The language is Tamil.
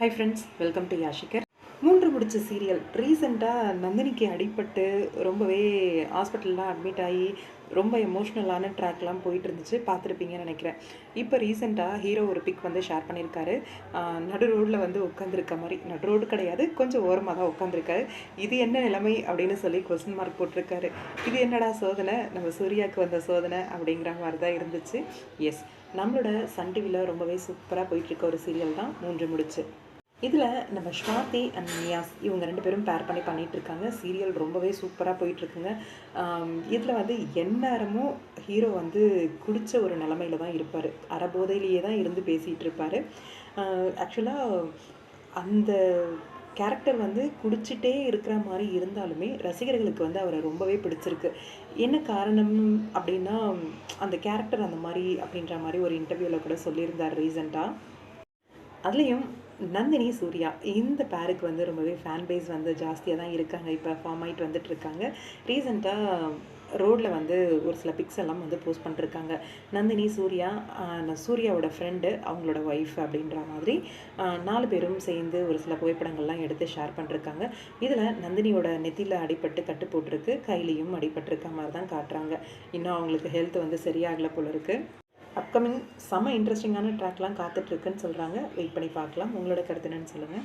ஹை ஃப்ரெண்ட்ஸ் வெல்கம் டு யாஷிகர் மூன்று முடிச்ச சீரியல் ரீசெண்டாக நந்தினிக்கு அடிபட்டு ரொம்பவே ஹாஸ்பிட்டல்லாம் அட்மிட் ஆகி ரொம்ப எமோஷ்னலான ட்ராக்லாம் போயிட்டு இருந்துச்சு பார்த்துருப்பீங்கன்னு நினைக்கிறேன். இப்போ ரீசெண்டாக ஹீரோ ஒரு பிக் வந்து ஷேர் பண்ணியிருக்காரு. நடு ரோட்டில் வந்து உட்காந்துருக்க மாதிரி நடு ரோடு கிடையாது கொஞ்சம் ஓரமாக தான் உட்காந்துருக்காரு இது என்ன நிலைமை அப்படின்னு சொல்லி கொஸ்டின் மார்க் போட்டிருக்காரு. இது என்னடா சோதனை? நம்ம சூர்யாவுக்கு வந்த சோதனை அப்படிங்கிற மாதிரி தான் இருந்துச்சு. எஸ் நம்மளோட சன் டிவியில் ரொம்பவே சூப்பராக போயிட்டுருக்க ஒரு சீரியல் தான் மூன்று முடிச்சு. இதில் நம்ம ஸ்வாதி அண்ட் நியாஸ் இவங்க ரெண்டு பேரும் பேர் பண்ணி பண்ணிகிட்ருக்காங்க சீரியல் ரொம்பவே சூப்பராக போயிட்டுருக்குங்க இதில் வந்து எந்நேரமும் ஹீரோ வந்து குடித்த ஒரு நிலமையில தான் இருப்பார். அறபோதையிலேயே தான் இருந்து பேசிகிட்டு இருப்பார். ஆக்சுவலாக அந்த கேரக்டர் வந்து குடிச்சிட்டே இருக்கிற மாதிரி இருந்தாலுமே ரசிகர்களுக்கு வந்து அவரை ரொம்பவே பிடிச்சிருக்கு. என்ன காரணம் அப்படின்னா அந்த கேரக்டர் அந்த மாதிரி அப்படின்ற மாதிரி ஒரு இன்டர்வியூவில் கூட சொல்லியிருந்தார் ரீசெண்டாக அதுலேயும் நந்தினி சூர்யா இந்த பேருக்கு வந்து ரொம்பவே ஃபேன் பேஸ் வந்து ஜாஸ்தியாக தான் இருக்காங்க. இப்போ ஃபார்ம் ஆகிட்டு வந்துட்டு இருக்காங்க. ரீசெண்டாக ரோட்டில் வந்து ஒரு சில பிக்ஸ் எல்லாம் வந்து போஸ்ட் பண்ணிருக்காங்க. நந்தினி சூர்யா நான் சூர்யாவோட ஃப்ரெண்டு அவங்களோட ஒய்ஃப் அப்படின்ற மாதிரி நாலு பேரும் சேர்ந்து ஒரு சில புகைப்படங்கள்லாம் எடுத்து ஷேர் பண்ணிருக்காங்க. இதில் நந்தினியோட நெத்தியில் அடிபட்டு கட்டு போட்டிருக்கு. கையிலையும் அடிபட்டிருக்க மாதிரி தான் காட்டுறாங்க. இன்னும் அவங்களுக்கு ஹெல்த் வந்து சரியாகலை போல இருக்குது அப்கமிங் செம்ம இன்ட்ரெஸ்டிங்கான ட்ராக்லாம் காத்துட்ருக்குன்னு சொல்கிறாங்க வெயிட் பண்ணி பார்க்கலாம். உங்களோட கருத்து என்னன்னு சொல்லுங்கள்